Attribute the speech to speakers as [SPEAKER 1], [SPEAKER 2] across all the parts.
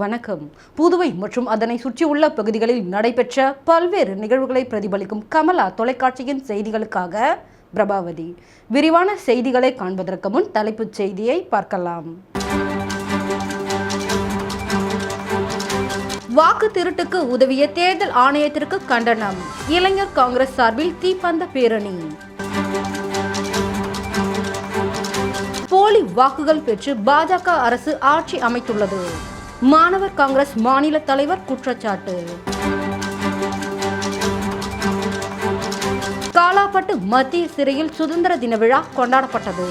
[SPEAKER 1] வணக்கம். புதுவை மற்றும் அதனை சுற்றியுள்ள பகுதிகளில் நடைபெற்ற பல்வேறு நிகழ்வுகளை பிரதிபலிக்கும் கமலா தொலைக்காட்சியின் செய்திகளுக்காக பிரபாவதி. விரிவான செய்திகளை காண்பதற்கு முன் தலைப்புச் செய்தியை பார்க்கலாம். வாக்கு திருட்டுக்கு உதவிய தேர்தல் ஆணையத்திற்கு கண்டனம். இளைஞர் காங்கிரஸ் சார்பில் தீப்பந்த பேரணி. போலி வாக்குகள் பெற்று பாஜக அரசு ஆட்சி அமைத்துள்ளது. மாணவர் காங்கிரஸ் மாநில தலைவர் குற்றச்சாட்டு. காலாப்பட்டு மத்திய சிறையில் சுதந்திர தின விழா கொண்டாடப்பட்டது.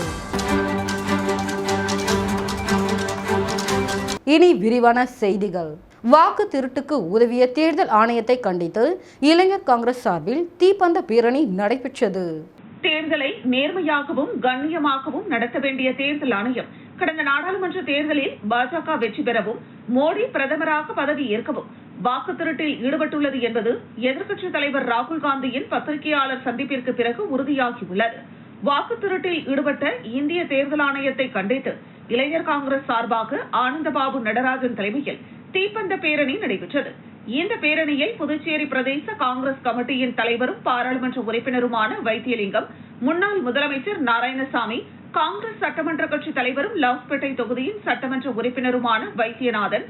[SPEAKER 1] இனி விரிவான செய்திகள். வாக்கு திருட்டுக்கு உதவிய தேர்தல் ஆணையத்தை கண்டித்து இளைஞர் காங்கிரஸ் சார்பில் தீப்பந்த பேரணி நடைபெற்றது.
[SPEAKER 2] தேர்தலை நேர்மையாகவும் கண்ணியமாகவும் நடத்த வேண்டிய தேர்தல் ஆணையம் கடந்த நாடாளுமன்ற தேர்தலில் பாஜக வெற்றி பெறவும் மோடி பிரதமராக பதவி ஏற்கவும் வாக்கு திருட்டில் ஈடுபட்டுள்ளது என்பது எதிர்க்கட்சித் தலைவர் ராகுல் காந்தியின் பத்திரிகையாளர் சந்திப்பிற்கு பிறகு உறுதியாகியுள்ளது. வாக்கு திருட்டில் ஈடுபட்ட இந்திய தேர்தல் ஆணையத்தை கண்டித்து இளைஞர் காங்கிரஸ் சார்பாக ஆனந்தபாபு நடராஜன் தலைமையில் தீப்பந்த பேரணி நடைபெற்றது. இந்த பேரணியில் புதுச்சேரி பிரதேச காங்கிரஸ் கமிட்டியின் தலைவரும் பாராளுமன்ற உறுப்பினருமான வைத்தியலிங்கம் முன்னாள் முதலமைச்சர் நாராயணசாமி காங்கிரஸ் சட்டமன்ற கட்சி தலைவரும் லாஸ்பேட்டை தொகுதியின் சட்டமன்ற உறுப்பினருமான வைத்தியநாதன்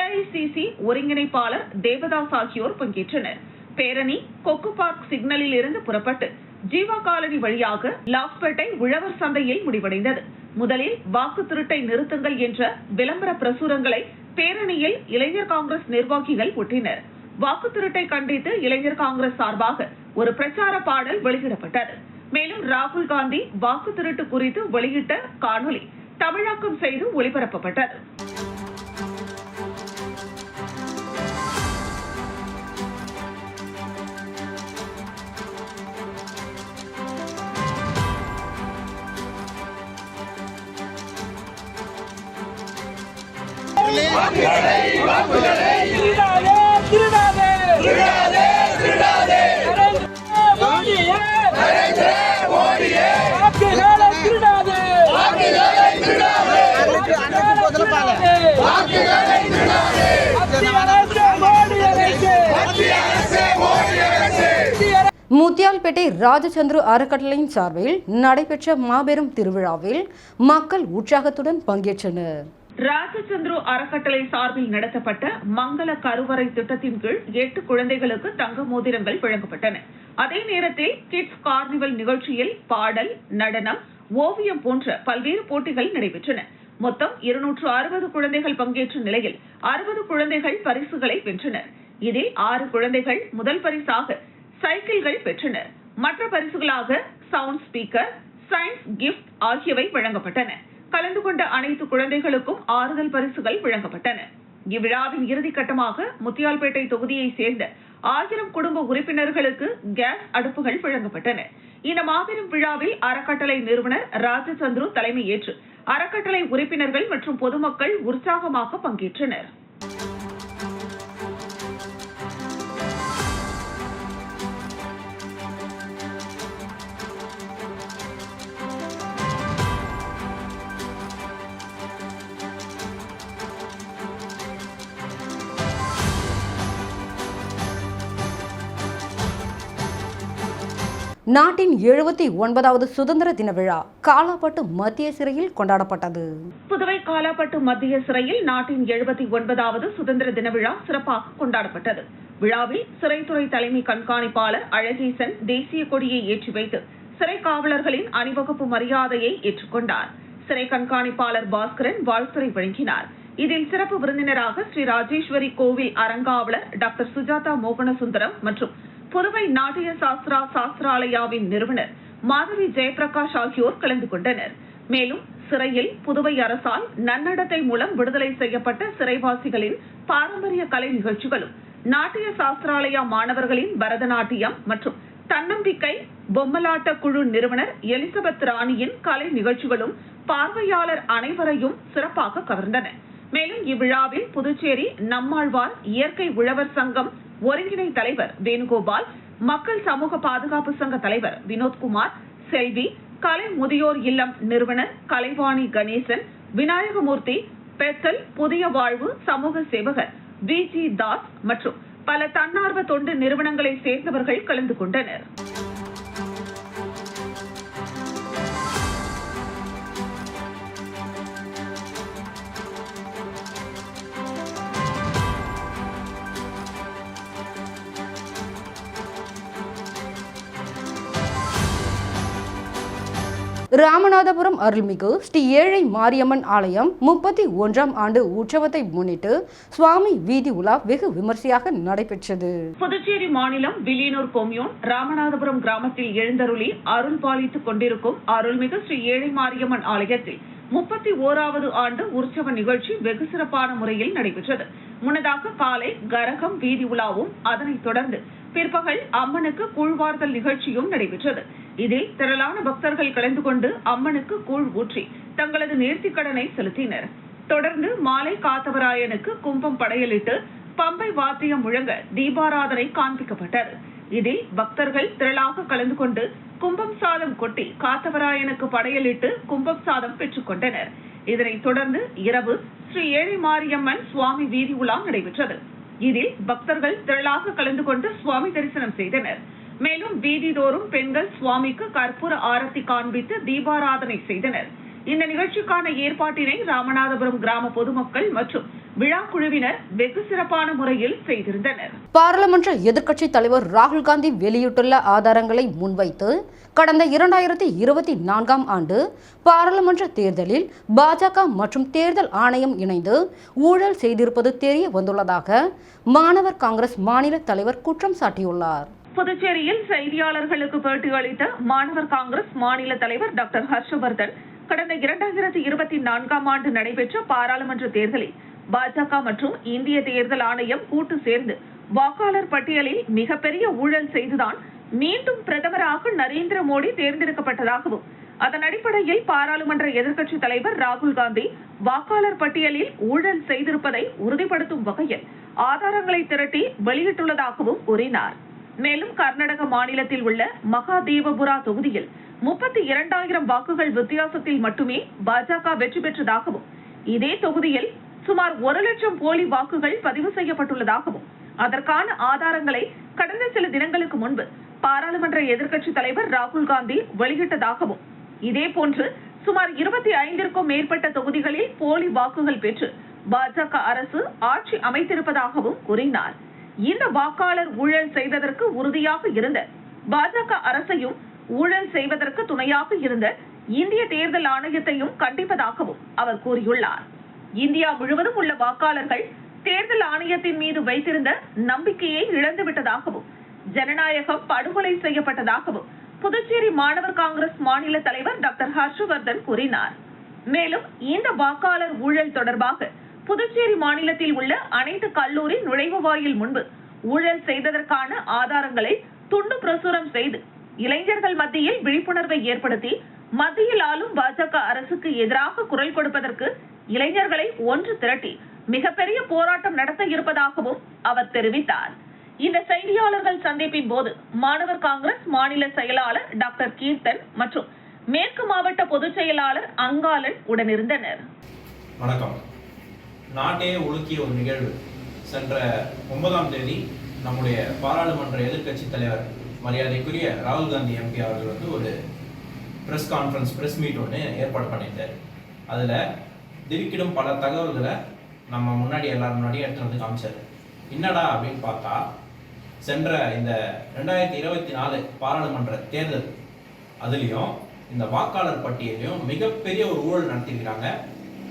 [SPEAKER 2] ஏஐசிசி ஒருங்கிணைப்பாளர் தேவதாஸ் ஆகியோர் பங்கேற்றனர். பேரணி கொக்கு பார்க் சிக்னலில் இருந்து புறப்பட்டு ஜீவா காலனி வழியாக லாஸ்பேட்டை உழவர் சந்தையில் முடிவடைந்தது. முதலில் வாக்கு திருட்டை நிறுத்துங்கள் என்ற விளம்பர பிரசுரங்களை பேரணியில் இளைஞர் காங்கிரஸ் நிர்வாகிகள் ஒட்டினர். வாக்கு திருட்டை கண்டித்து இளைஞர் காங்கிரஸ் சார்பாக ஒரு பிரச்சார பாடல் வெளியிடப்பட்டது. மேலும் ராகுல் காந்தி வாக்கு திருட்டு குறித்து வெளியிட்ட காணொலி தமிழாக்கம் செய்து ஒளிபரப்பப்பட்டது.
[SPEAKER 3] திருடாதே திருடாதே திருடாதே.
[SPEAKER 1] முத்தியால்பேட்டை ராஜச்சந்திரு அறக்கட்டளையின் சார்பில் நடைபெற்ற மாபெரும் திருவிழாவில் மக்கள் உற்சாகத்துடன் பங்கேற்றனர்.
[SPEAKER 2] ராஜச்சந்திரு அறக்கட்டளை சார்பில் நடத்தப்பட்ட மங்கள கருவறை திட்டத்தின் கீழ் எட்டு குழந்தைகளுக்கு தங்க மோதிரங்கள் வழங்கப்பட்டன. அதே நேரத்தில் கிட்ஸ் கார்னிவல் நிகழ்ச்சியில் பாடல் நடனம் ஓவியம் போன்ற பல்வேறு போட்டிகள் நடைபெற்றன. மொத்தம் இருநூற்று அறுபது குழந்தைகள் பங்கேற்ற நிலையில் அறுபது குழந்தைகள் பரிசுகளை வென்றனர். இதில் ஆறு குழந்தைகள் முதல் பரிசாக சைக்கிள்கள் பெற்றனர் மற்ற பரிசுகளாக சவுண்ட் ஸ்பீக்கர் சயின்ஸ் கிஃப்ட் ஆகியவை வழங்கப்பட்டன. கலந்து கொண்ட அனைத்து குழந்தைகளுக்கும் ஆறுதல் பரிசுகள் வழங்கப்பட்டன. இவ்விழாவின் இறுதிக்கட்டமாக முத்தியால்பேட்டை தொகுதியைச் சேர்ந்த ஆயிரம் குடும்ப உறுப்பினர்களுக்கு கேஸ் அடுப்புகள் வழங்கப்பட்டன. இந்த மாபெரும் விழாவில் அறக்கட்டளை நிறுவனர் ராஜச்சந்திரு தலைமையேற்று. அறக்கட்டளை உறுப்பினர்கள் மற்றும் பொதுமக்கள் உற்சாகமாக பங்கேற்றனர்.
[SPEAKER 1] நாட்டின் எழுபத்தி ஒன்பதாவது சுதந்திர தின விழா காலாப்பட்டு மத்திய சிறையில் கொண்டாடப்பட்டது.
[SPEAKER 2] புதுவை காலாப்பட்டு மத்திய சிறையில் நாட்டின் எழுபத்தி ஒன்பதாவது சுதந்திர தின விழா சிறப்பாக கொண்டாடப்பட்டது. விழாவில் சிறைத்துறை தலைமை கண்காணிப்பாளர் அழகேசன் தேசிய கொடியை ஏற்றி வைத்து சிறை காவலர்களின் அணிவகுப்பு மரியாதையை ஏற்றுக்கொண்டார். சிறை கண்காணிப்பாளர் பாஸ்கரன் வாழ்த்துறை வழங்கினார். இதில் சிறப்பு விருந்தினராக ஸ்ரீ ராஜேஸ்வரி கோவில் அறங்காவலர் டாக்டர் சுஜாதா மோகனசுந்தரம் மற்றும் புதுவை நாட்டிய சாஸ்திரா சாஸ்திராலயாவின் நிறுவனர் மாதவி ஜெயபிரகாஷ் ஆகியோர் கலந்து கொண்டனர். மேலும் சிறையில் புதுவை அரசால் நன்னடத்தை மூலம் விடுதலை செய்யப்பட்ட சிறைவாசிகளின் பாரம்பரிய கலை நிகழ்ச்சிகளும் நாட்டிய சாஸ்திராலயா மாணவர்களின் பரதநாட்டியம் மற்றும் தன்னம்பிக்கை பொம்மலாட்ட குழு நிறுவனர் எலிசபெத் ராணியின் கலை நிகழ்ச்சிகளும் பார்வையாளர் அனைவரையும் சிறப்பாக கவர்ந்தன. மேலும் இவ்விழாவில் புதுச்சேரி நம்மாழ்வார் இயற்கை உழவர் சங்கம் ஒருங்கிணை தலைவர் வேணுகோபால் மக்கள் சமூக பாதுகாப்பு சங்க தலைவர் வினோத்குமார் செல்வி கலை முதியோர் இல்லம் நிறுவனர் கலைவாணி கணேசன் விநாயகமூர்த்தி பெத்தல் புதிய வாழ்வு சமூக சேவகர் வி ஜி தாஸ் மற்றும் பல தன்னார்வ தொண்டு நிறுவனங்களை சேர்ந்தவர்கள் கலந்து கொண்டனர்.
[SPEAKER 1] ராமநாதபுரம் அருள்மிகு ஸ்ரீ ஏழை மாரியம்மன் ஆலயம் முப்பத்தி ஒன்றாம் ஆண்டு உற்சவத்தை முன்னிட்டு சுவாமி வீதி உலா வெகு விமர்சையாக நடைபெற்றது.
[SPEAKER 2] புதுச்சேரி மாநிலம் வில்லியனூர் கொம்யூன் ராமநாதபுரம் கிராமத்தில் எழுந்தருளி அருள் பாலித்துக் கொண்டிருக்கும் அருள்மிகு ஸ்ரீ ஏழை மாரியம்மன் ஆலயத்தில் முப்பத்தி ஓராவது ஆண்டு உற்சவ நிகழ்ச்சி வெகு சிறப்பான முறையில் நடைபெற்றது. முன்னதாக காலை கரகம் வீதி உலாவும் அதனைத் தொடர்ந்து பிற்பகல் அம்மனுக்கு கூழ்வார்த்தல் நிகழ்ச்சியும் நடைபெற்றது. இதில் திரளான பக்தர்கள் கலந்து கொண்டு அம்மனுக்கு கூழ் ஊற்றி தங்களது நேர்த்திக் கடனை செலுத்தினர். தொடர்ந்து மாலை காத்தவராயனுக்கு கும்பம் படையலிட்டு பம்பை வாத்தியம் முழங்க தீபாராதனை காண்பிக்கப்பட்டது. இதில் பக்தர்கள் திரளாக கலந்து கொண்டு கும்பம் சாதம் கொட்டி காத்தவராயனுக்கு படையலிட்டு கும்பம் சாதம் பெற்றுக்கொண்டனர் இதனைத் தொடர்ந்து இரவு ஸ்ரீ ஏழை மாரியம்மன் சுவாமி வீதி உலா நடைபெற்றது. இதில் பக்தர்கள் திரளாக கலந்து கொண்டு சுவாமி தரிசனம் செய்தனர். மேலும் வீதிதோறும் பெண்கள் சுவாமிக்கு கற்பூர ஆரத்தி காண்பித்து தீபாராதனை செய்தனர். இந்த நிகழ்ச்சிக்கான ஏற்பாட்டினை ராமநாதபுரம் கிராம பொதுமக்கள் மற்றும் விழா குழுவினர் வெகு சிறப்பான முறையில் செய்திருந்தனர்.
[SPEAKER 1] பாராளுமன்ற எதிர்க்கட்சித் தலைவர் ராகுல் காந்தி வெளியிட்டுள்ள ஆதாரங்களை முன்வைத்து கடந்த இரண்டாயிரத்தி இருபத்தி நான்காம் ஆண்டு பாராளுமன்ற தேர்தலில் பாஜக மற்றும் தேர்தல் ஆணையம் இணைந்து ஊழல் செய்திருப்பது தெரிய வந்துள்ளதாக மாணவர் காங்கிரஸ் மாநில தலைவர் குற்றம் சாட்டியுள்ளார்.
[SPEAKER 2] புதுச்சேரியில் செய்தியாளர்களுக்கு பேட்டி அளித்த மாணவர் காங்கிரஸ் மாநில தலைவர் டாக்டர் ஹர்ஷவர்தன் கடந்த இரண்டாயிரத்தி இருபத்தி நான்காம் ஆண்டு நடைபெற்ற பாராளுமன்ற தேர்தலில் பாஜக மற்றும் இந்திய தேர்தல் ஆணையம் கூட்டு சேர்ந்து வாக்காளர் பட்டியலில் மிகப்பெரிய ஊழல் செய்துதான் மீண்டும் பிரதமராக நரேந்திர மோடி தேர்ந்தெடுக்கப்பட்டதாகவும் அதன் அடிப்படையில் பாராளுமன்ற எதிர்க்கட்சித் தலைவர் ராகுல் காந்தி வாக்காளர் பட்டியலில் ஊழல் செய்திருப்பதை உறுதிப்படுத்தும் வகையில் ஆதாரங்களை திரட்டி வெளியிட்டுள்ளதாகவும் கூறினார். மேலும் கர்நாடக மாநிலத்தில் உள்ள மகாதேவபுரா தொகுதியில் முப்பத்தி இரண்டாயிரம் வாக்குகள் வித்தியாசத்தில் மட்டுமே பாஜக வெற்றி பெற்றதாகவும் இதே தொகுதியில் சுமார் ஒரு லட்சம் போலி வாக்குகள் பதிவு செய்யப்பட்டுள்ளதாகவும் அதற்கான ஆதாரங்களை கடந்த சில தினங்களுக்கு முன்பு பாராளுமன்ற எதிர்க்கட்சி தலைவர் ராகுல் காந்தி வெளியிட்டதாகவும் இதேபோன்று சுமார் இருபத்தி ஐந்திற்கும் மேற்பட்ட தொகுதிகளில் போலி வாக்குகள் பெற்று பாஜக அரசு ஆட்சி அமைத்திருப்பதாகவும் கூறினார். இந்த வாக்காளர் ஊழல் செய்ததற்கு உறுதியாக இருந்த பாஜக அரசையும் ஊழல் செய்வதற்கு துணையாக இருந்த இந்திய தேர்தல் ஆணையத்தையும் கண்டிப்பதாகவும் அவர் கூறியுள்ளார். இந்தியா முழுவதும் உள்ள வாக்காளர்கள் தேர்தல் ஆணையத்தின் மீது வைத்திருந்த நம்பிக்கையை இழந்துவிட்டதாகவும் ஜனநாயகம் படுகொலை செய்யப்பட்டதாகவும் புதுச்சேரி மாணவர் காங்கிரஸ் மாநில தலைவர் டாக்டர் ஹர்ஷவர்தன் கூறினார். மேலும் இந்த வாக்காளர் ஊழல் தொடர்பாக புதுச்சேரி மாநிலத்தில் உள்ள அனைத்து கல்லூரி நுழைவு வாயில் முன்பு ஊழல் செய்ததற்கான ஆதாரங்களை துண்டு பிரசுரம் செய்து இளைஞர்கள் மத்தியில் விழிப்புணர்வை ஏற்படுத்தி மத்தியில் ஆளும் பாஜக அரசுக்கு எதிராக குரல் கொடுப்பதற்கு இளைஞர்களை ஒன்று திரட்டி மிகப்பெரிய போராட்டம் நடத்த இருப்பதாகவும் அவர் தெரிவித்தார். இந்த செய்தியாளர்கள் சந்திப்பின் போது மாணவர் காங்கிரஸ் மாநில செயலாளர் டாக்டர் கீர்த்தன் மற்றும் மேற்கு மாவட்ட பொதுச் செயலாளர் அங்காளன் உடனிருந்தனர்.
[SPEAKER 4] வணக்கம். நாட்டையே உலுக்கிய ஒரு நிகழ்வு. சென்ற ஒன்பதாம் தேதி நம்முடைய பாராளுமன்ற எதிர்க்கட்சி தலைவர் மரியாதைக்குரிய ராகுல் காந்தி எம்பி அவர்கள் வந்து ஒரு ப்ரெஸ் கான்ஃபரன்ஸ் ப்ரெஸ் மீட் ஒன்று ஏற்பாடு பண்ணியிருந்தார் அதில் திடுக்கிடும் பல தகவல்களை நம்ம முன்னாடி எல்லாரும் முன்னாடி எடுத்துட்டு வந்து காமிச்சார். என்னடா அப்படின்னு பார்த்தா சென்ற இந்த ரெண்டாயிரத்தி இருபத்தி நாலு பாராளுமன்ற தேர்தல் அதுலேயும் இந்த வாக்காளர் பட்டியலையும் மிகப்பெரிய ஒரு ஊழல் நடத்தியிருக்கிறாங்க.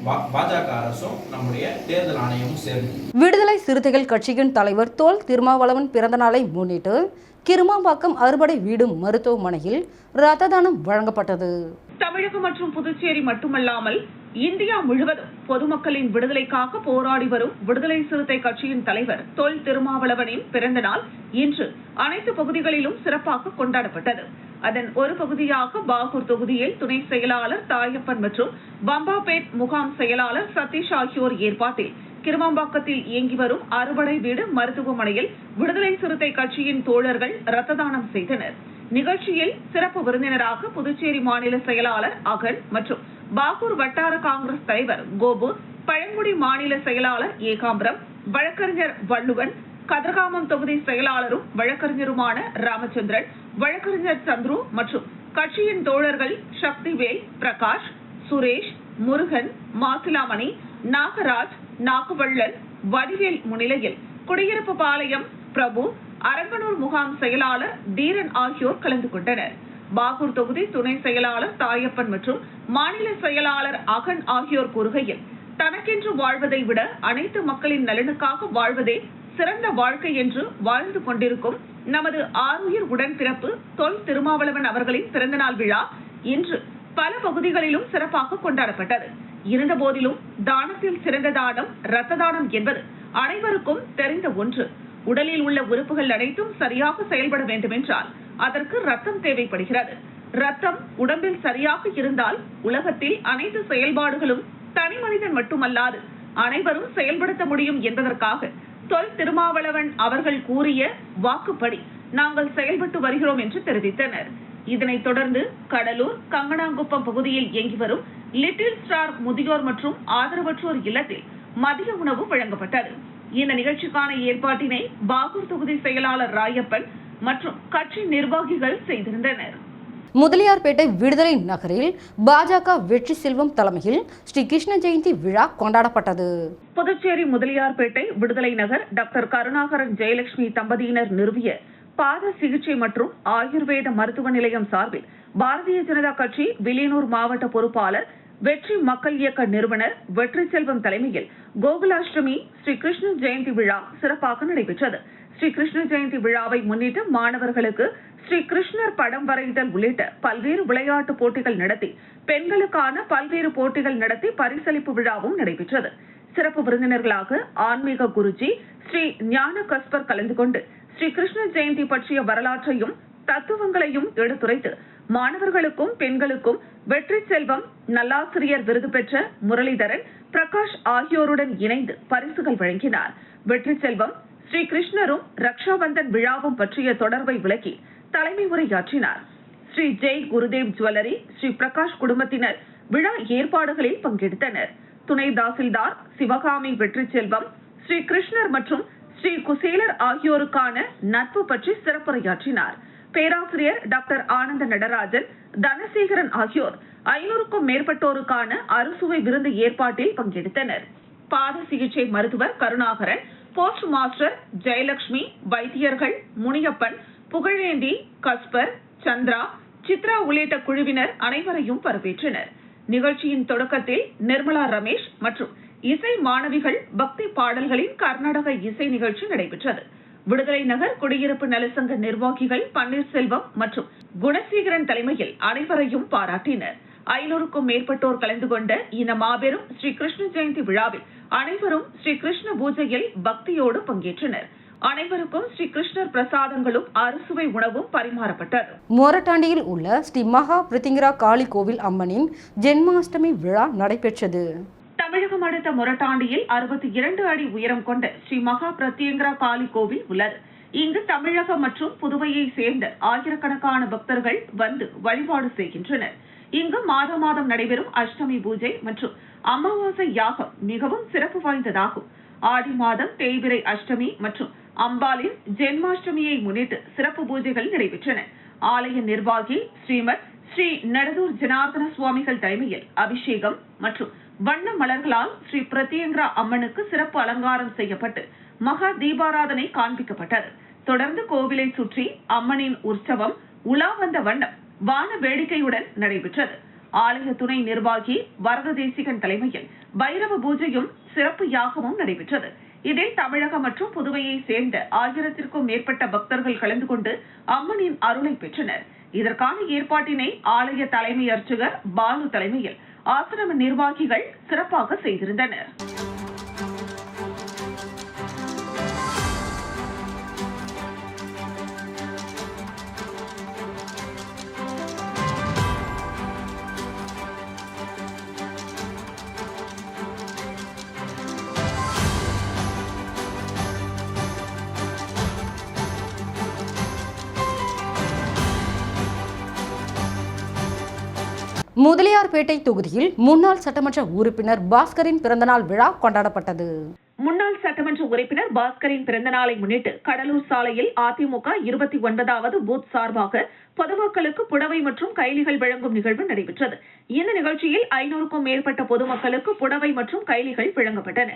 [SPEAKER 4] பா- பாஜக அரசும் நம்முடைய தேர்தல் ஆணையமும் சேர்ந்து.
[SPEAKER 1] விடுதலை சிறுத்தைகள் கட்சியின் தலைவர் தோல் திருமாவளவன் பிறந்தநாளை முன்னிட்டு கிருமாம்பாக்கம் அறுபடை வீடு மருத்துவமனையில் ரத்த தானம் வழங்கப்பட்டது.
[SPEAKER 2] தமிழகம் மற்றும் புதுச்சேரி மட்டுமல்லாமல் இந்தியா முழுவதும் பொதுமக்களின் விடுதலைக்காக போராடி வரும் விடுதலை சிறுத்தை கட்சியின் தலைவர் தொல் திருமாவளவனின் பிறந்த நாள் இன்று அனைத்து பகுதிகளிலும் சிறப்பாக கொண்டாடப்பட்டது. அதன் ஒரு பகுதியாக பாகூர் தொகுதியில் துணை செயலாளர் தாயப்பன் மற்றும் பம்பாபேட் முகாம் செயலாளர் சதீஷ் ஆகியோர் ஏற்பாட்டில் கிருமாம்பாக்கத்தில் இயங்கி வரும் அறுபடை வீடு மருத்துவமனையில் விடுதலை சிறுத்தை கட்சியின் தோழர்கள் ரத்த தானம் செய்தனர். நிகழ்ச்சியில் சிறப்பு விருந்தினராக புதுச்சேரி மாநில செயலாளர் அகன் மற்றும் பாகூர் வட்டார காங்கிரஸ் தலைவர் கோபு பழங்குடி மாநில செயலாளர் ஏகாம்பரம் வழக்கறிஞர் வள்ளுவன் கதிர்காமம் தொகுதி செயலாளரும் வழக்கறிஞருமான ராமச்சந்திரன் வழக்கறிஞர் சந்துரு மற்றும் கட்சியின் தோழர்கள் சக்திவேல் பிரகாஷ் சுரேஷ் முருகன் மாசிலாமணி நாகராஜ் நாகவள்ளல் வடிவேல் முன்னிலையில் குடியிருப்பு பாளையம் பிரபு அரங்கனூர் முகாம் செயலாளர் தீரன் ஆகியோர் கலந்து கொண்டனர். பாகூர் தொகுதி துணை செயலாளர் தாயப்பன் மற்றும் மாநில செயலாளர் அகன் ஆகியோர் கூறுகையில் தனக்கென்று வாழ்வதை விட அனைத்து மக்களின் நலனுக்காக வாழ்வதே சிறந்த வாழ்க்கை என்று வாழ்ந்து கொண்டிருக்கும் நமது ஆருயிர் உடன்பிறப்பு தொல் திருமாவளவன் அவர்களின் பிறந்தநாள் விழா இன்று பல பகுதிகளிலும் சிறப்பாக கொண்டாடப்பட்டது. இருந்த போதிலும் தானத்தில் சிறந்த தானம் ரத்த தானம் என்பது அனைவருக்கும் தெரிந்த ஒன்று. உடலில் உள்ள உறுப்புகள் அனைத்தும் சரியாக செயல்பட வேண்டுமென்றால் அதற்கு ரத்தம் தேவைப்படுகிறது. ரத்தம் உடம்பில் சரியாக இருந்தால் உலகத்தில் அனைத்து செயல்பாடுகளும் தனி மனிதன் மட்டுமல்லாது அனைவரும் செயல்படுத்த முடியும் என்பதற்காக தொல் திருமாவளவன் அவர்கள் கூறிய வாக்குப்படி நாங்கள் செயல்பட்டு வருகிறோம் என்று தெரிவித்தனர். இதனைத் தொடர்ந்து கடலூர் கங்கணாங்குப்பம் பகுதியில் இயங்கி வரும் லிட்டில் ஸ்டார் முதியோர் மற்றும் ஆதரவற்றோர் இல்லத்தில் மதிய உணவு வழங்கப்பட்டது. இந்த நிகழ்ச்சிக்கான ஏற்பாட்டினை பாகூர் தொகுதி செயலாளர் ராயப்பன் மற்றும் கட்சி நிர்வாகிகள் செய்திருந்தனர்.
[SPEAKER 1] முதலியார்பேட்டை விடுதலை நகரில் பாஜக வெற்றி செல்வம் தலைமையில் ஸ்ரீ கிருஷ்ண ஜெயந்தி விழா கொண்டாடப்பட்டது.
[SPEAKER 2] புதுச்சேரி முதலியார்பேட்டை விடுதலை நகர் டாக்டர் கருணாகரன் ஜெயலட்சுமி தம்பதியினர் நிறுவிய பாத சிகிச்சை மற்றும் ஆயுர்வேத மருத்துவ நிலையம் சார்பில் பாரதிய ஜனதா கட்சி வில்லியனூர் மாவட்ட பொறுப்பாளர் வெற்றி மக்கள் இயக்க நிறுவனர் வெற்றி செல்வம் தலைமையில் கோகுலாஷ்டமி ஸ்ரீ கிருஷ்ண ஜெயந்தி விழா சிறப்பாக நடைபெற்றது. ஸ்ரீ கிருஷ்ண ஜெயந்தி விழாவை முன்னிட்டு மாணவர்களுக்கு ஸ்ரீ கிருஷ்ணர் படம் வரைதல் உள்ளிட்ட பல்வேறு விளையாட்டு போட்டிகள் நடத்தி பெண்களுக்கான பல்வேறு போட்டிகள் நடத்தி பரிசளிப்பு விழாவும் நடைபெற்றது. சிறப்பு விருந்தினர்களாக ஆன்மீக குருஜி ஸ்ரீ ஞான கஸ்பர் கலந்து கொண்டு ஸ்ரீ கிருஷ்ண ஜெயந்தி பற்றிய வரலாற்றையும் தத்துவங்களையும் எடுத்துரைத்து மாணவர்களுக்கும் பெண்களுக்கும் வெற்றி செல்வம் நல்லாசிரியர் விருது பெற்ற முரளிதரன் பிரகாஷ் ஆகியோருடன் இணைந்து பரிசுகள் வழங்கினார். வெற்றி செல்வம் ஸ்ரீ கிருஷ்ணரும் ரக்ஷாபந்தன் விழாவும் பற்றிய தொடர்பை விளக்கி தலைமை உரையாற்றினார். ஸ்ரீ ஜெய் குருதேவ் ஜுவல்லரி ஸ்ரீ பிரகாஷ் குடும்பத்தினர் விழா ஏற்பாடுகளில் பங்கெடுத்தனர். துணை தாசில்தார் சிவகாமி வெற்றி செல்வம் ஸ்ரீ கிருஷ்ணர் மற்றும் ஸ்ரீ குசேலர் ஆகியோருக்கான நட்பு பற்றி சிறப்புரையாற்றினார். பேராசிரியர் டாக்டர் ஆனந்த நடராஜன் தனசேகரன் ஆகியோர் ஐநூறுக்கும் மேற்பட்டோருக்கான அறுசுவை விருந்து ஏற்பாட்டில் பங்கெடுத்தனர். பாத சிகிச்சை மருத்துவர் கருணாகரன் போஸ்ட் மாஸ்டர் ஜெயலட்சுமி வைத்தியர்கள் முனியப்பன் புகழேந்தி கஸ்பர் சந்திரா சித்ரா உள்ளிட்ட குழுவினர் அனைவரையும் வரவேற்றனர். நிகழ்ச்சியின் தொடக்கத்தில் நிர்மலா ரமேஷ் மற்றும் இசை மாணவிகள் பக்தி பாடல்களின் கர்நாடக இசை நிகழ்ச்சி நடைபெற்றது. விடுதலை நகர் குடியிருப்பு நலசங்க நிர்வாகிகள் பன்னீர்செல்வம் மற்றும் குணசேகரன் தலைமையில் அனைவரையும் பாராட்டினர். ஐநூறுக்கும் மேற்பட்டோர் கலந்து கொண்ட இந்த மாபெரும் ஸ்ரீ கிருஷ்ண ஜெயந்தி விழாவில் அனைவரும் ஸ்ரீ கிருஷ்ண பூஜையில் பக்தியோடு பங்கேற்றனர். அனைவருக்கும் ஸ்ரீ கிருஷ்ணர் பிரசாதங்களும் அறுசுவை உணவும் பரிமாறப்பட்டது.
[SPEAKER 1] மொரட்டாண்டியில் உள்ள ஸ்ரீ மகா பிரித்திங்கரா காளி கோவில் அம்மனின் ஜென்மாஷ்டமி விழா நடைபெற்றது.
[SPEAKER 2] தமிழகம் அடுத்த மொரட்டாண்டியில் அறுபத்தி இரண்டு அடி உயரம் கொண்ட ஸ்ரீ மகா பிரத்யங்கரா காளி கோவில் உள்ளது. இங்கு தமிழகம் மற்றும் புதுவையை சேர்ந்த ஆயிரக்கணக்கான பக்தர்கள் வந்து வழிபாடு செய்கின்றனர். இங்கு மாதம் மாதம் நடைபெறும் அஷ்டமி பூஜை மற்றும் அமாவாசை யாகம் மிகவும் சிறப்பு வாய்ந்ததாகும். ஆடி மாதம் தேய்பிரை அஷ்டமி மற்றும் அம்பாலின் ஜென்மாஷ்டமியை முன்னிட்டு சிறப்பு பூஜைகள் நடைபெற்றன. ஆலய நிர்வாகி ஸ்ரீமத் ஸ்ரீ நடதூர் ஜனார்தன சுவாமிகள் தலைமையில் அபிஷேகம் மற்றும் வண்ண மலர்களால் ஸ்ரீ பிரத்யங்கரா அம்மனுக்கு சிறப்பு அலங்காரம் செய்யப்பட்டு மகா தீபாராதனை காண்பிக்கப்பட்டது. தொடர்ந்து கோவிலை சுற்றி அம்மனின் உற்சவம் உலா வந்த வண்ணம் வான வேடிக்கையுடன் நடைபெற்றது. ஆலய துணை நிர்வாகி வரத தேசிகன் தலைமையில் பைரவ பூஜையும் சிறப்பு யாகமும் நடைபெற்றது. இதில் தமிழகம் மற்றும் புதுவையை சேர்ந்த ஆயிரத்திற்கும் மேற்பட்ட பக்தர்கள் கலந்து கொண்டு அம்மனின் அருளை பெற்றனர். இதற்கான ஏற்பாட்டினை ஆலய தலைமை அர்ச்சகர் பாலு தலைமையில் ஆசிரம நிர்வாகிகள் சிறப்பாக செய்திருந்தனர்.
[SPEAKER 1] முதலியார்பேட்டை தொகுதியில் முன்னாள் சட்டமன்ற உறுப்பினர் பாஸ்கரின் பிறந்தநாள் விழா கொண்டாடப்பட்டது.
[SPEAKER 2] முன்னாள் சட்டமன்ற உறுப்பினர் பாஸ்கரின் பிறந்த நாளை முன்னிட்டு கடலூர் சாலையில் அதிமுக இருபத்தி ஒன்பதாவது பூத் சார்பாக பொதுமக்களுக்கு புடவை மற்றும் கைலிகள் வழங்கும் நிகழ்வு நடைபெற்றது. இந்த நிகழ்ச்சியில் ஐநூறுக்கும் மேற்பட்ட பொதுமக்களுக்கு புடவை மற்றும் கைலிகள் வழங்கப்பட்டன.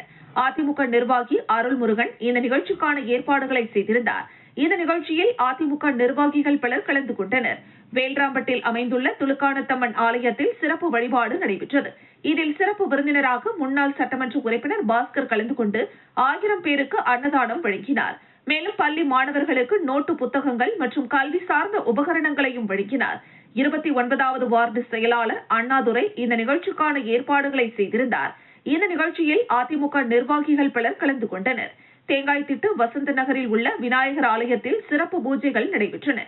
[SPEAKER 2] அதிமுக நிர்வாகி அருள்முருகன் இந்த நிகழ்ச்சிக்கான ஏற்பாடுகளை செய்திருந்தார். இந்த நிகழ்ச்சியில் அதிமுக நிர்வாகிகள் பலர் கலந்து கொண்டனர். வேல்ராம்பட்டில் அமைந்துள்ள துலுக்கானத்தம்மன் ஆலயத்தில் சிறப்பு வழிபாடு நடைபெற்றது. இதில் சிறப்பு விருந்தினராக முன்னாள் சட்டமன்ற உறுப்பினர் பாஸ்கர் கலந்து கொண்டு ஆயிரம் பேருக்கு அன்னதானம் வழங்கினார். மேலும் பள்ளி மாணவர்களுக்கு நோட்டு புத்தகங்கள் மற்றும் கல்வி சார்ந்த உபகரணங்களையும் வழங்கினார். இருபத்தி ஒன்பதாவது வார்டு செயலாளர் அண்ணாதுரை இந்த நிகழ்ச்சிக்கான ஏற்பாடுகளை செய்திருந்தார். இந்த நிகழ்ச்சியில் அதிமுக நிர்வாகிகள் பலர் கலந்து கொண்டனர். தேங்காய் திட்டு வசந்த நகரில் உள்ள விநாயகர் ஆலயத்தில் சிறப்பு பூஜைகள் நடைபெற்றன.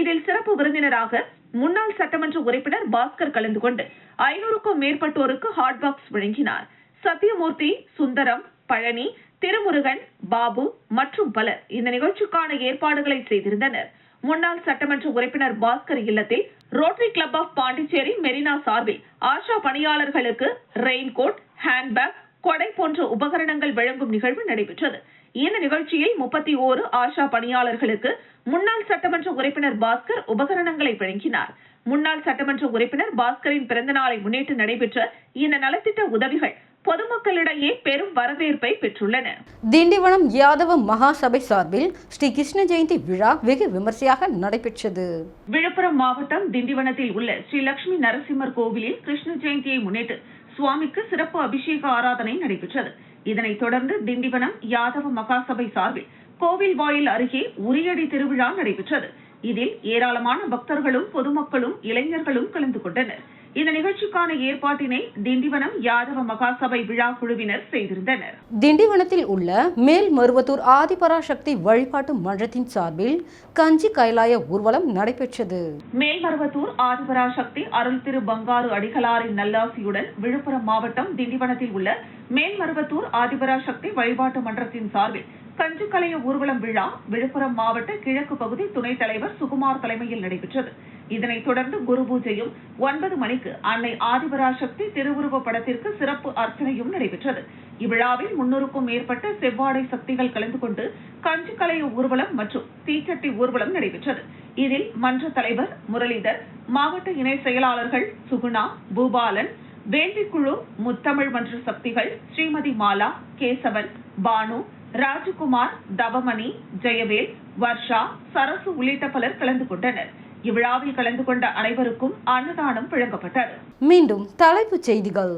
[SPEAKER 2] இதில் சிறப்பு விருந்தினராக முன்னாள் சட்டமன்ற உறுப்பினர் பாஸ்கர் கலந்து கொண்டு ஐநூறுக்கும் மேற்பட்டோருக்கு ஹாட் பாக்ஸ் வழங்கினார். சத்தியமூர்த்தி சுந்தரம் பழனி திருமுருகன் பாபு மற்றும் பலர் இந்த நிகழ்ச்சிக்கான ஏற்பாடுகளை செய்திருந்தனர். முன்னாள் சட்டமன்ற உறுப்பினர் பாஸ்கர் இல்லத்தில் rotary club of Pondicherry Marina சார்பில் ஆஷா பணியாளர்களுக்கு ரெயின்கோட் ஹேண்ட்பேக் கொடை போன்ற உபகரணங்கள் வழங்கும் நிகழ்வு நடைபெற்றது. இந்த நிகழ்ச்சியில் முப்பத்தி ஓரு ஆஷா பணியாளர்களுக்கு முன்னாள் சட்டமன்ற உறுப்பினர் பாஸ்கர் உபகரணங்களை வழங்கினார். முன்னாள் சட்டமன்ற உறுப்பினர் பாஸ்கரின் பிறந்த நாளை முன்னிட்டு நடைபெற்ற இந்த நலத்திட்ட உதவிகள் பொதுமக்களிடையே பெரும் வரவேற்பை பெற்றுள்ளன.
[SPEAKER 1] திண்டிவனம் யாதவ மகாசபை சார்பில் ஸ்ரீ கிருஷ்ண ஜெயந்தி விழா வெகு விமர்சையாக நடைபெற்றது.
[SPEAKER 2] விழுப்புரம் மாவட்டம் திண்டிவனத்தில் உள்ள ஸ்ரீ லட்சுமி நரசிம்மர் கோவிலில் கிருஷ்ண ஜெயந்தியை முன்னிட்டு சுவாமிக்கு சிறப்பு அபிஷேக ஆராதனை நடைபெற்றது. இதனைத் தொடர்ந்து திண்டிவனம் யாதவ மகாசபை சார்பில் கோவில் வாயில் அருகே உரியடி திருவிழா நடைபெற்றது. இதில் ஏராளமான பக்தர்களும் பொதுமக்களும் இளைஞர்களும் கலந்து கொண்டனர். இந்த நிகழ்ச்சிக்கான ஏற்பாட்டினை திண்டிவனம் யாதவ மகாசபை விழா குழுவினர் செய்திருந்தனர்.
[SPEAKER 1] திண்டிவனத்தில் உள்ள மேல் மருவத்தூர் ஆதிபராசக்தி வழிபாட்டு மன்றத்தின் சார்பில் கஞ்சி கைலாய ஊர்வலம் நடைபெற்றது.
[SPEAKER 2] மேல்மருவத்தூர் ஆதிபராசக்தி அருள் திரு பங்காரு அடிகளாரின் நல்லாசியுடன் விழுப்புரம் மாவட்டம் திண்டிவனத்தில் உள்ள மேல்மருவத்தூர் ஆதிபராசக்தி வழிபாட்டு மன்றத்தின் சார்பில் கஞ்சிக்கலைய ஊர்வலம் விழா விழுப்புரம் மாவட்ட கிழக்கு பகுதி துணைத் தலைவர் சுகுமார் தலைமையில் நடைபெற்றது. இதனைத் தொடர்ந்து குரு பூஜையும் ஒன்பது மணிக்கு அன்னை ஆதிபராசக்தி திருவுருவ படத்திற்கு சிறப்பு அர்ச்சனையும் நடைபெற்றது. இவ்விழாவில் முன்னூறுக்கும் மேற்பட்ட செவ்வாடை சக்திகள் கலந்து கொண்டு கஞ்சிக்கலைய ஊர்வலம் மற்றும் தீச்சட்டி ஊர்வலம் நடைபெற்றது. இதில் மன்ற தலைவர் முரளிதர் மாவட்ட இணை செயலாளர்கள் சுகுணா பூபாலன் வேள்விக்குழு முத்தமிழ் மன்ற சக்திகள் ஸ்ரீமதி மாலா கேசவன் பானு ராஜகுமார் தவமணி ஜெயவேல் வர்ஷா சரசு உள்ளிட்ட பலர் கலந்து கொண்டனர். இவ்விழாவில் கலந்து கொண்ட அனைவருக்கும் அன்னதானம் வழங்கப்பட்டது.
[SPEAKER 1] மீண்டும் தலைப்புச் செய்திகள்.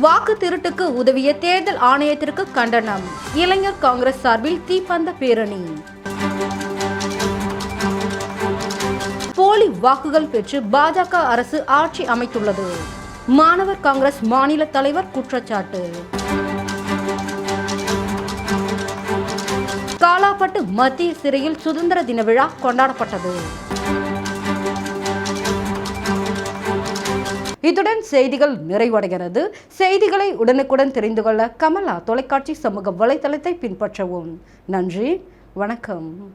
[SPEAKER 1] வாக்கு திருட்டுக்கு உதவிய தேர்தல் ஆணையத்திற்கு கண்டனம். இளைஞர் காங்கிரஸ் சார்பில் தீப்பந்த பேரணி. போலி வாக்குகள் பெற்று பாஜக அரசு ஆட்சி அமைத்துள்ளது. மாணவர் காங்கிரஸ் மாநில தலைவர் குற்றச்சாட்டு. காலாப்பட்டு மத்திய சிறையில் சுதந்திர தின விழா கொண்டாடப்பட்டது. இத்துடன் செய்திகள் நிறைவடைகிறது. செய்திகளை உடனுக்குடன் தெரிந்து கொள்ள கமலா தொலைக்காட்சி சமூக வலைதளத்தை பின்பற்றவும். நன்றி வணக்கம்.